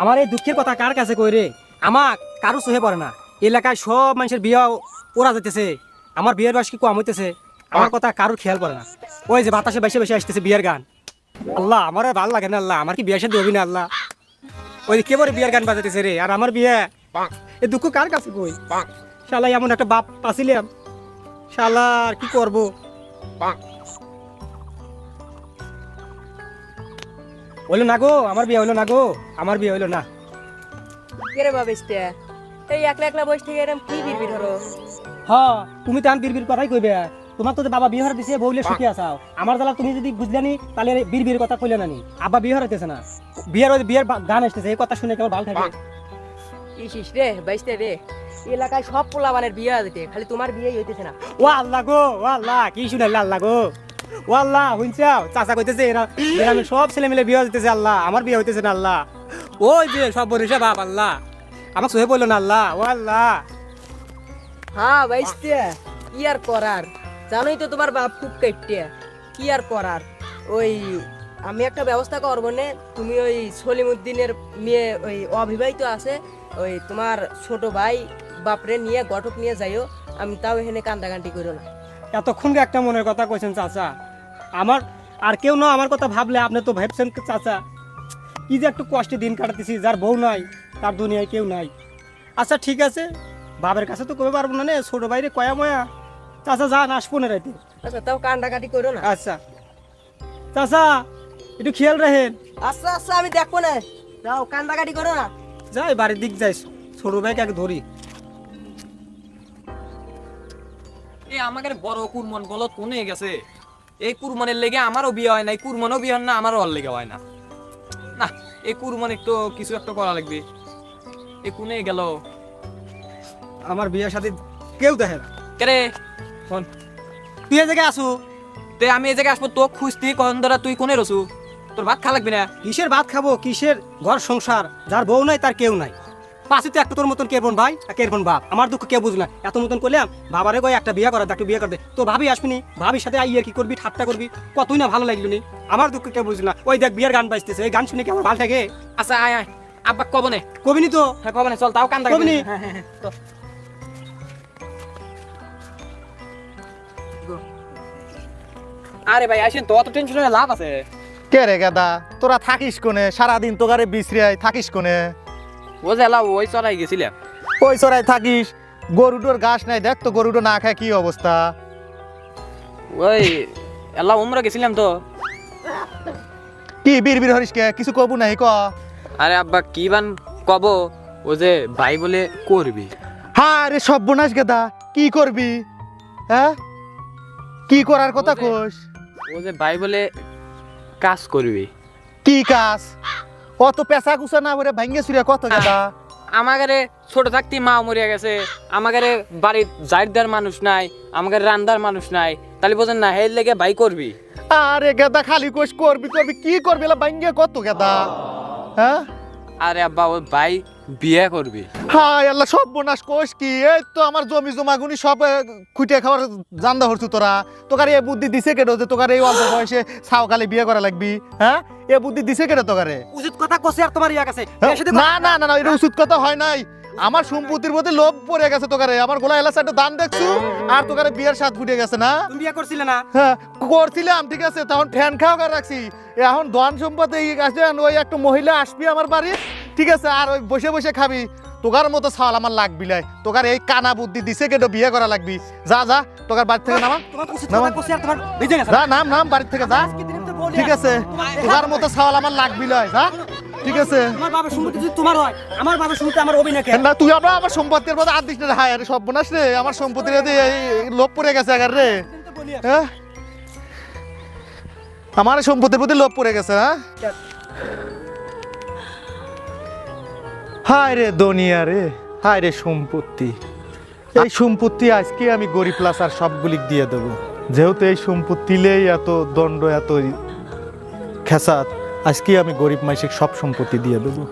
আমার এই দুঃখের কথা কার কাছে কই রে? আমার কারও সহে পড়ে না। এলাকায় সব মানুষের বিয়ে ওরা যেতেছে আমার বিয়ের বয়স কি কম হইতেছে? আমার কথা কারোর খেয়াল পড়ে না। ওই যে বাতাসে বেশি বেশি আসতেছে বিয়ের গান। আল্লাহ আমার ভালো লাগে না আল্লাহ। আমার কি বিয়ে সাথে না আল্লাহ? ওই কে বলে বিয়ের গান বাজাতেছে রে? আর আমার বিয়ে? এ দুঃখ কার কাছে কই? শালা, এমন একটা বাপ পাছিলাম শালা, আর কি করব? হইল না গো আমার বিয়ে হইল না গো আমার বিয়ে হইল না। কেরে বাবিসতে এই একলা একলা বসে থেকে এরকম কি বিড়বিড় হলো হ্যাঁ তুমি তো আমি বীর কথাই কইবে। তোমার তো বাবা বিয়ে হারা দিছে বউলে সুখী আসাও আমার জ্বালা তুমি যদি বুঝলানি তাহলে বীর বীর কথা কইলে নানি আব্বা বিয়ে হারাইতেছে না। বিয়ের বিয়ের গান আসতেছে এই কথা শুনে কেমন ভালো থাকে। ইসিস রে বাইসতে রে। এলাকায় সব পোলাবানের বিয়ে দিতে খালি তোমার বিয়ে হইতেছে না। ও আল্লাহ গো ও আল্লাহ কি শুনাইলে আল্লাহ গো। ও আল্লাহ শুনছাও চাচা কইতেছে এরা গ্রামের সব ছেলে মিলে বিয়ে হইতেছে আল্লাহ। আমার বিয়ে হইতেছে না আল্লাহ। ওই যে সব বরিশা বাপ আল্লাহ। আমার সোহে বলল না আল্লাহ। ও আল্লাহ। হ্যাঁ বাইসতে। কি আর করার? জানোই তো তোমার বাপ খুব কেটে। কি আর করার? ওই আমি একটা ব্যবস্থা করব নে। তুমি ওই সলিমুদ্দিনের মেয়ে ওই অবিবাহিত আছে ওই তোমার ছোট ভাই বাপরে নিয়ে গঠক নিয়ে যাইও। আমি তাও এখানে কান্দাকান্তি করো না। এতক্ষণ একটা মনের কথা কইছেন চাচা। আমার আর কেউ না আমার কথা ভাবলে আপনি তো ভাবছেন চাচা কি যে একটু কষ্টে দিন কাটাতেছি যার বউ নাই তার দুনিয়ায় কেউ নাই। আচ্ছা ঠিক আছে বাবার কাছে তো কবে পারব না নে ছোট বাইরে কয়া ময়া। চাচা যান আসব না রাইতে। আচ্ছা তাও কান্দাকাটি করো না। আচ্ছা। চাচা একটু খেয়াল রাখেন। আচ্ছা আচ্ছা আমি দেখব না। যাও কান্দাকাটি করো না। যাই বাড়ির দিক যাই ছোট ভাইকে আগে ধরি। এই আমাদের বড় কুরমন গলত কোনে গেছে? এই কুরমনের লেগে আমারও বিয়ে হয় না এই কুরমনও বিয়ে হয় না আমারও ওর লেগে হয় না। না এই কুরমন একটু কিছু একটা করা লাগবে। এই কোনে গেল? আমার বিয়ের সাথে কেউ দেখে না। কেরে ফোন তুই এ জায়গায় আসু। তে আমি এই জায়গায় আসব তো খুঁজতি কখন ধরা তুই কোনে রসু? তোর ভাত খা লাগবে না? কিসের ভাত খাব? কিসের ঘর সংসার? যার বউ নাই তার কেউ নাই। পাশে তো একটা তোর মতন কে বোন ভাই আর কে বোন বাপ আমার দুঃখ কে বুঝলা এত মতন করলাম বাবারে কই একটা বিয়ে করা একটা বিয়ে করবে তো ভাবি আসবিনি ভাবির সাথে আইয়ার কি করবি ঠাট্টা করবি কতই না ভালো লাগল নি আমার দুঃখ কে বুঝলা ওই দেখ বিয়ের গান বাজতেছে এই গান শুনে কি আমার ভালো থাকে আচ্ছা আয় আয় আব্বা কব নে কবিনি তো হ্যাঁ কব নে চল তাও কান্দা কবি নি? হ্যাঁ হ্যাঁ হ্যাঁ চল। আরে ভাই আসেন তো অত টেনশন লাভ আছে কে রে গাদা তোরা থাকিস কোনে সারাদিন তোকারে বিশ্রিয়ায় থাকিস কোনে ও ওই গেছিলাম ওই থাকিস গরুটোর ঘাস নাই দেখ তো গরুটো না খায় কি অবস্থা। ওই এলা উমরা গেছিলাম তো। কি বীর বীর হরিস কে কিছু কবু নাই ক। আরে আব্বা কি বান কব ও যে ভাই বলে করবি। হ্যাঁ রে সব বোনাস গেদা কি করবি? হ্যাঁ? কি করার কথা কোস? ও যে ভাই বলে কাজ করবি। কি কাজ? অত পেশা কুসা না করে ভাঙ্গে সুরে কত গেদা আমাগারে ছোট থাকতে মা মরিয়া গেছে। আমাগারে বাড়ির জাইরদার মানুষ নাই আমাগারে রান্দার মানুষ নাই। তাহলে বোঝেন না হের লেগে ভাই করবি? আরে গেদা খালি কোষ করবি করবি কি করবি লা ভাঙ্গে কত গেদা? হ্যাঁ? আরে আব্বা ও ভাই বিয়ে করবি? হাই আল্লাহ সব বোনাস কোষ কি? এই তো আমার জমি জমা গুনি সব খুঁটে খাওয়ার জান্দা হরছু তোরা। তোকার এই বুদ্ধি দিছে কেটো যে তোকার এই অল্প বয়সে ছাও খালি বিয়ে করা লাগবি হ্যাঁ? এ বুদ্ধি দিছে কেটে তোকারে? উচিত কথা কষে আর তোমার ইয়া কাছে হ্যাঁ? না না না না এটা উচিত কথা হয় নাই। আমার সম্পত্তির প্রতি লোভ পড়ে গেছে তোকারে। আমার গোলা এলা সাইডে দান দেখছু আর তোকারে বিয়ের স্বাদ ফুটে গেছে না? তুমি বিয়ে করছিলে না? হ্যাঁ করছিলাম ঠিক আছে তখন ফ্যান খাওয়া করে রাখছি। এখন ধন সম্পদে এই আছে ওই একটা মহিলা আসবি আমার বাড়ি ঠিক আছে আর ওই বসে বসে খাবি। তোকার মতো ছাল আমার লাগবি লাই। তোকার এই কানা বুদ্ধি দিছে কেটো বিয়ে করা লাগবি। যা যা তোকার বাড়ি থেকে নামা। কথা আর যা নাম নাম বাড়ি থেকে যা। ঠিক আছে তোকার মতো ছাল আমার লাগবি লাই যা। ঠিক আছে। তোমার বাবার সম্পত্তি যদি তোমার হয় আমার বাবার সম্পত্তি আমার কেন? না তুই আমরা আমার সম্পত্তির মধ্যে আর দিস না হায় রে সব বোনাস রে। আমার সম্পত্তির এই লোভ পড়ে গেছে আগার রে। হ্যাঁ? আমার সম্পত্তির প্রতি লোভ পড়ে গেছে হ্যাঁ? হায় রে দুনিয়া রে, হায় রে সম্পত্তি। এই সম্পত্তি আজকে আমি গরিব প্লাস আর সবগুলি দিয়ে দেবো। যেহেতু এই সম্পত্তিলেই এত দণ্ড, এত খেসাত আজকে আমি গরিব মাইসিক সব সম্পত্তি দিয়ে দেবো।